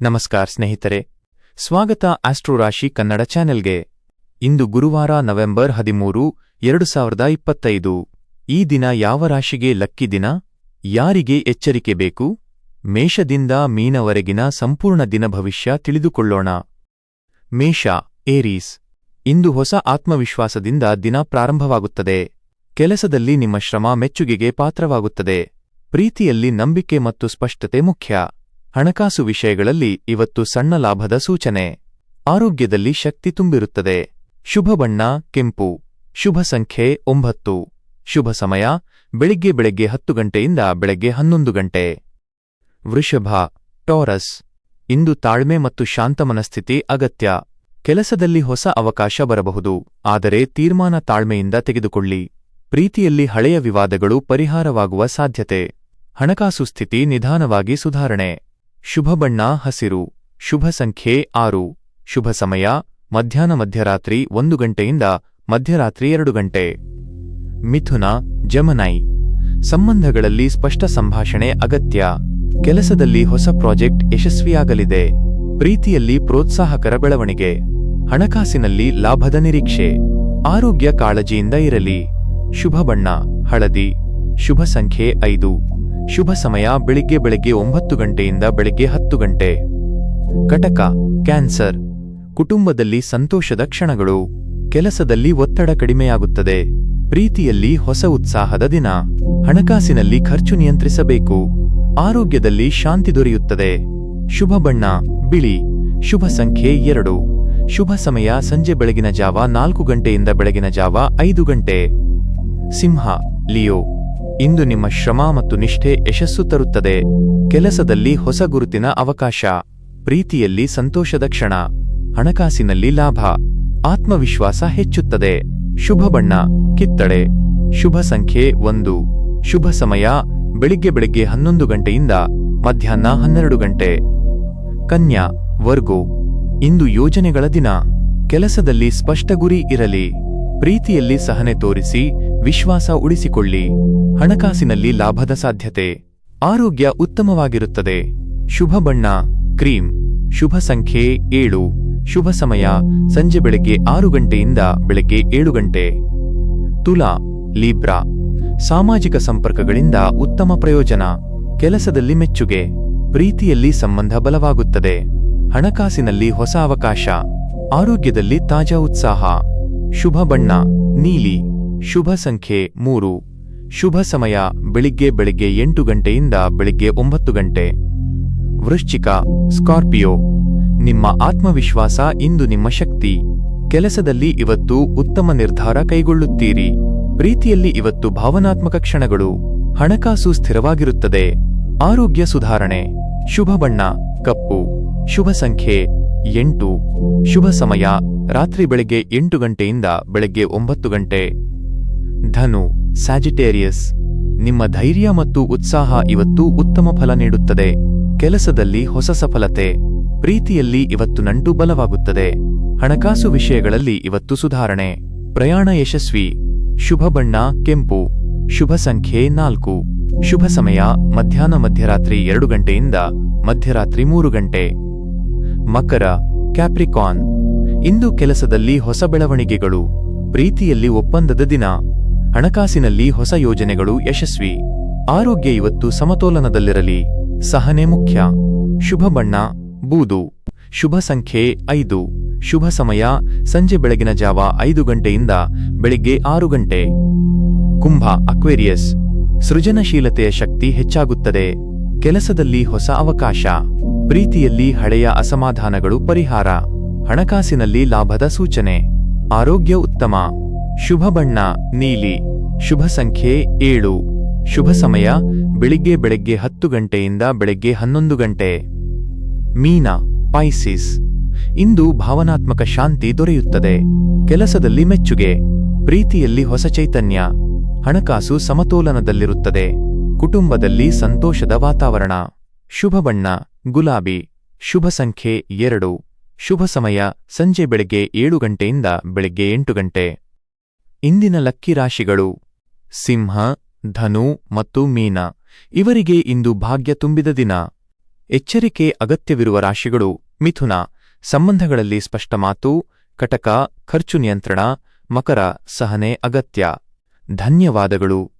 ನಮಸ್ಕಾರ ಸ್ನೇಹಿತರೆ. ಸ್ವಾಗತ ಆಸ್ಟ್ರೋರಾಶಿ ಕನ್ನಡ ಚಾನೆಲ್ಗೆ. ಇಂದು ಗುರುವಾರ ನವೆಂಬರ್ ಹದಿಮೂರು, ಎರಡು ಸಾವಿರದ ಇಪ್ಪತ್ತೈದು. ಈ ದಿನ ಯಾವ ರಾಶಿಗೆ ಲಕ್ಕಿ ದಿನ? ಯಾರಿಗೆ ಎಚ್ಚರಿಕೆ ಬೇಕು? ಮೇಷದಿಂದ ಮೀನವರೆಗಿನ ಸಂಪೂರ್ಣ ದಿನ ಭವಿಷ್ಯ ತಿಳಿದುಕೊಳ್ಳೋಣ. ಮೇಷ, ಏರೀಸ್. ಇಂದು ಹೊಸ ಆತ್ಮವಿಶ್ವಾಸದಿಂದ ದಿನ ಪ್ರಾರಂಭವಾಗುತ್ತದೆ. ಕೆಲಸದಲ್ಲಿ ನಿಮ್ಮ ಶ್ರಮ ಮೆಚ್ಚುಗೆಗೆ ಪಾತ್ರವಾಗುತ್ತದೆ. ಪ್ರೀತಿಯಲ್ಲಿ ನಂಬಿಕೆ ಮತ್ತು ಸ್ಪಷ್ಟತೆ ಮುಖ್ಯ. ಹಣಕಾಸು ವಿಷಯಗಳಲ್ಲಿ ಇವತ್ತು ಸಣ್ಣ ಲಾಭದ ಸೂಚನೆ. ಆರೋಗ್ಯದಲ್ಲಿ ಶಕ್ತಿ ತುಂಬಿರುತ್ತದೆ. ಶುಭ ಬಣ್ಣ, ಕೆಂಪು. ಶುಭ ಸಂಖ್ಯೆ ಒಂಬತ್ತು. ಶುಭ ಸಮಯ, ಬೆಳಿಗ್ಗೆ ಬೆಳಗ್ಗೆ ಹತ್ತು ಗಂಟೆಯಿಂದ ಬೆಳಗ್ಗೆ ಹನ್ನೊಂದು ಗಂಟೆ. ವೃಷಭ, ಟಾರಸ್. ಇಂದು ತಾಳ್ಮೆ ಮತ್ತು ಶಾಂತ ಮನಸ್ಥಿತಿ ಅಗತ್ಯ. ಕೆಲಸದಲ್ಲಿ ಹೊಸ ಅವಕಾಶ ಬರಬಹುದು. ಆದರೆ ತೀರ್ಮಾನ ತಾಳ್ಮೆಯಿಂದ ತೆಗೆದುಕೊಳ್ಳಿ. ಪ್ರೀತಿಯಲ್ಲಿ ಹಳೆಯ ವಿವಾದಗಳು ಪರಿಹಾರವಾಗುವ ಸಾಧ್ಯತೆ. ಹಣಕಾಸು ಸ್ಥಿತಿ ನಿಧಾನವಾಗಿ ಸುಧಾರಣೆ. ಶುಭ ಬಣ್ಣ ಹಸಿರು, ಶುಭ ಸಂಖ್ಯೆ ಆರು, ಶುಭ ಸಮಯ, ಮಧ್ಯಾಹ್ನ ಮಧ್ಯರಾತ್ರಿ ಒಂದು ಗಂಟೆಯಿಂದ ಮಧ್ಯರಾತ್ರಿ ಎರಡು ಗಂಟೆ. ಮಿಥುನ, ಜಮನೈ. ಸಂಬಂಧಗಳಲ್ಲಿ ಸ್ಪಷ್ಟ ಸಂಭಾಷಣೆ ಅಗತ್ಯ. ಕೆಲಸದಲ್ಲಿ ಹೊಸ ಪ್ರಾಜೆಕ್ಟ್ ಯಶಸ್ವಿಯಾಗಲಿದೆ. ಪ್ರೀತಿಯಲ್ಲಿ ಪ್ರೋತ್ಸಾಹಕರ ಬೆಳವಣಿಗೆ. ಹಣಕಾಸಿನಲ್ಲಿ ಲಾಭದ ನಿರೀಕ್ಷೆ. ಆರೋಗ್ಯ ಕಾಳಜಿಯಿಂದ ಇರಲಿ. ಶುಭ ಬಣ್ಣ ಹಳದಿ. ಶುಭ ಸಂಖ್ಯೆ ಐದು. ಶುಭ ಸಮಯ ಬೆಳಿಗ್ಗೆ ಬೆಳಗ್ಗೆ ಒಂಬತ್ತು ಗಂಟೆಯಿಂದ ಬೆಳಿಗ್ಗೆ ಹತ್ತು ಗಂಟೆ. ಕಟಕ ಕ್ಯಾನ್ಸರ್. ಕುಟುಂಬದಲ್ಲಿ ಸಂತೋಷದ ಕ್ಷಣಗಳು. ಕೆಲಸದಲ್ಲಿ ಒತ್ತಡ ಕಡಿಮೆಯಾಗುತ್ತದೆ. ಪ್ರೀತಿಯಲ್ಲಿ ಹೊಸ ಉತ್ಸಾಹದ ದಿನ. ಹಣಕಾಸಿನಲ್ಲಿ ಖರ್ಚು ನಿಯಂತ್ರಿಸಬೇಕು. ಆರೋಗ್ಯದಲ್ಲಿ ಶಾಂತಿ ದೊರೆಯುತ್ತದೆ. ಶುಭ ಬಣ್ಣ, ಬಿಳಿ. ಶುಭ ಸಂಖ್ಯೆ ಎರಡು. ಶುಭ ಸಮಯ ಸಂಜೆ ಬೆಳಗಿನ ಜಾವ ನಾಲ್ಕು ಗಂಟೆಯಿಂದ ಬೆಳಗಿನ ಜಾವ ಐದು ಗಂಟೆ. ಸಿಂಹ, ಲಿಯೋ. ಇಂದು ನಿಮ್ಮ ಶ್ರಮ ಮತ್ತು ನಿಷ್ಠೆ ಯಶಸ್ಸು ತರುತ್ತದೆ. ಕೆಲಸದಲ್ಲಿ ಹೊಸ ಗುರುತಿನ ಅವಕಾಶ. ಪ್ರೀತಿಯಲ್ಲಿ ಸಂತೋಷದ ಕ್ಷಣ. ಹಣಕಾಸಿನಲ್ಲಿ ಲಾಭ. ಆತ್ಮವಿಶ್ವಾಸ ಹೆಚ್ಚುತ್ತದೆ. ಶುಭ ಬಣ್ಣ. ಕಿತ್ತಳೆ. ಶುಭ ಸಂಖ್ಯೆ ಒಂದು. ಶುಭ ಸಮಯ ಬೆಳಿಗ್ಗೆ ಬೆಳಿಗ್ಗೆ ಹನ್ನೊಂದು ಗಂಟೆಯಿಂದ ಮಧ್ಯಾಹ್ನ ಹನ್ನೆರಡು ಗಂಟೆ. ಕನ್ಯಾ, ವರ್ಗು. ಇಂದು ಯೋಜನೆಗಳ ದಿನ. ಕೆಲಸದಲ್ಲಿ ಸ್ಪಷ್ಟ ಗುರಿ ಇರಲಿ. ಪ್ರೀತಿಯಲ್ಲಿ ಸಹನೆ ತೋರಿಸಿ ವಿಶ್ವಾಸ ಉಳಿಸಿಕೊಳ್ಳಿ. ಹಣಕಾಸಿನಲ್ಲಿ ಲಾಭದ ಸಾಧ್ಯತೆ. ಆರೋಗ್ಯ ಉತ್ತಮವಾಗಿರುತ್ತದೆ. ಶುಭ ಬಣ್ಣ ಕ್ರೀಮ್ ಶುಭ ಸಂಖ್ಯೆ ಏಳು. ಶುಭ ಸಮಯ ಸಂಜೆ ಬೆಳಗ್ಗೆ ಆರು ಗಂಟೆಯಿಂದ ಬೆಳಗ್ಗೆ ಏಳು ಗಂಟೆ. ತುಲಾ, ಲೀಬ್ರಾ. ಸಾಮಾಜಿಕ ಸಂಪರ್ಕಗಳಿಂದ ಉತ್ತಮ ಪ್ರಯೋಜನ. ಕೆಲಸದಲ್ಲಿ ಮೆಚ್ಚುಗೆ. ಪ್ರೀತಿಯಲ್ಲಿ ಸಂಬಂಧ ಬಲವಾಗುತ್ತದೆ. ಹಣಕಾಸಿನಲ್ಲಿ ಹೊಸ ಅವಕಾಶ. ಆರೋಗ್ಯದಲ್ಲಿ ತಾಜಾ ಉತ್ಸಾಹ. ಶುಭ ಬಣ್ಣ, ನೀಲಿ. ಶುಭ ಸಂಖ್ಯೆ ಮೂರು. ಶುಭ ಸಮಯ ಬೆಳಿಗ್ಗೆ ಬೆಳಿಗ್ಗೆ ಎಂಟು ಗಂಟೆಯಿಂದ ಬೆಳಿಗ್ಗೆ ಒಂಬತ್ತು ಗಂಟೆ. ವೃಶ್ಚಿಕ, ಸ್ಕಾರ್ಪಿಯೋ. ನಿಮ್ಮ ಆತ್ಮವಿಶ್ವಾಸ ಇಂದು ನಿಮ್ಮ ಶಕ್ತಿ. ಕೆಲಸದಲ್ಲಿ ಇವತ್ತು ಉತ್ತಮ ನಿರ್ಧಾರ ಕೈಗೊಳ್ಳುತ್ತೀರಿ. ಪ್ರೀತಿಯಲ್ಲಿ ಇವತ್ತು ಭಾವನಾತ್ಮಕ ಕ್ಷಣಗಳು. ಹಣಕಾಸು ಸ್ಥಿರವಾಗಿರುತ್ತದೆ. ಆರೋಗ್ಯ ಸುಧಾರಣೆ. ಶುಭ ಬಣ್ಣ, ಕಪ್ಪು. ಶುಭ ಸಂಖ್ಯೆ ಎಂಟು. ಶುಭ ಸಮಯ ರಾತ್ರಿ ಬೆಳಗ್ಗೆ ಎಂಟು ಗಂಟೆಯಿಂದ ಬೆಳಗ್ಗೆ ಒಂಬತ್ತು ಗಂಟೆ. ಧನು ಸ್ಯಾಜಿಟೇರಿಯಸ್ ನಿಮ್ಮ ಧೈರ್ಯ ಮತ್ತು ಉತ್ಸಾಹ ಇವತ್ತು ಉತ್ತಮ ಫಲ ನೀಡುತ್ತದೆ. ಕೆಲಸದಲ್ಲಿ ಹೊಸ ಸಫಲತೆ, ಪ್ರೀತಿಯಲ್ಲಿ ಇವತ್ತು ನಂಟು ಬಲವಾಗುತ್ತದೆ. ಹಣಕಾಸು ವಿಷಯಗಳಲ್ಲಿ ಇವತ್ತು ಸುಧಾರಣೆ. ಪ್ರಯಾಣ ಯಶಸ್ವಿ, ಶುಭ ಬಣ್ಣ, ಕೆಂಪು, ಶುಭ ಸಂಖ್ಯೆ ನಾಲ್ಕು. ಶುಭ ಸಮಯ, ಮಧ್ಯಾಹ್ನ ಮಧ್ಯರಾತ್ರಿ ಎರಡು ಗಂಟೆಯಿಂದ ಮಧ್ಯರಾತ್ರಿ ಮೂರು ಗಂಟೆ. ಮಕರ ಕ್ಯಾಪ್ರಿಕಾನ್ ಇಂದು ಕೆಲಸದಲ್ಲಿ ಹೊಸ ಬೆಳವಣಿಗೆಗಳು. ಪ್ರೀತಿಯಲ್ಲಿ ಒಪ್ಪಂದದ ದಿನ. ಹಣಕಾಸಿನಲ್ಲಿ ಹೊಸ ಯೋಜನೆಗಳು ಯಶಸ್ವಿ. ಆರೋಗ್ಯ ಇವತ್ತು ಸಮತೋಲನದಲ್ಲಿರಲಿ. ಸಹನೆ ಮುಖ್ಯ. ಶುಭ ಬಣ್ಣ, ಬೂದು. ಶುಭ ಸಂಖ್ಯೆ ಐದು. ಶುಭ ಸಮಯ ಸಂಜೆ ಬೆಳಗಿನ ಜಾವ ಐದು ಗಂಟೆಯಿಂದ ಬೆಳಿಗ್ಗೆ ಆರು ಗಂಟೆ. ಕುಂಭ, ಅಕ್ವೇರಿಯಸ್. ಸೃಜನಶೀಲತೆಯ ಶಕ್ತಿ ಹೆಚ್ಚಾಗುತ್ತದೆ. ಕೆಲಸದಲ್ಲಿ ಹೊಸ ಅವಕಾಶ. ಪ್ರೀತಿಯಲ್ಲಿ ಹಳೆಯ ಅಸಮಾಧಾನಗಳು ಪರಿಹಾರ. ಹಣಕಾಸಿನಲ್ಲಿ ಲಾಭದ ಸೂಚನೆ. ಆರೋಗ್ಯ ಉತ್ತಮ. ಶುಭ ಬಣ್ಣ, ನೀಲಿ. ಶುಭ ಸಂಖ್ಯೆ ಏಳು. ಶುಭ ಸಮಯ ಬೆಳಿಗ್ಗೆ ಬೆಳಗ್ಗೆ ಹತ್ತು ಗಂಟೆಯಿಂದ ಬೆಳಗ್ಗೆ ಹನ್ನೊಂದು ಗಂಟೆ. ಮೀನ ಪೈಸಿಸ್ ಇಂದು ಭಾವನಾತ್ಮಕ ಶಾಂತಿ ದೊರೆಯುತ್ತದೆ. ಕೆಲಸದಲ್ಲಿ ಮೆಚ್ಚುಗೆ. ಪ್ರೀತಿಯಲ್ಲಿ ಹೊಸ ಚೈತನ್ಯ. ಹಣಕಾಸು ಸಮತೋಲನದಲ್ಲಿರುತ್ತದೆ. ಕುಟುಂಬದಲ್ಲಿ ಸಂತೋಷದ ವಾತಾವರಣ. ಶುಭ ಬಣ್ಣ, ಗುಲಾಬಿ. ಶುಭ ಸಂಖ್ಯೆ ಎರಡು. ಶುಭ ಸಮಯ ಸಂಜೆ ಬೆಳಗ್ಗೆ ಏಳು ಗಂಟೆಯಿಂದ ಬೆಳಗ್ಗೆ ಎಂಟು ಗಂಟೆ. ಇಂದಿನ ಲಕ್ಕಿ ರಾಶಿಗಳು ಸಿಂಹ, ಧನು ಮತ್ತು ಮೀನ. ಇವರಿಗೆ ಇಂದು ಭಾಗ್ಯ ತುಂಬಿದ ದಿನ. ಎಚ್ಚರಿಕೆ ಅಗತ್ಯವಿರುವ ರಾಶಿಗಳು ಮಿಥುನ. ಸಂಬಂಧಗಳಲ್ಲಿ ಸ್ಪಷ್ಟ ಮಾತು, ಕಟಕ, ಖರ್ಚು ನಿಯಂತ್ರಣ, ಮಕರ ಸಹನೆ ಅಗತ್ಯ. ಧನ್ಯವಾದಗಳು.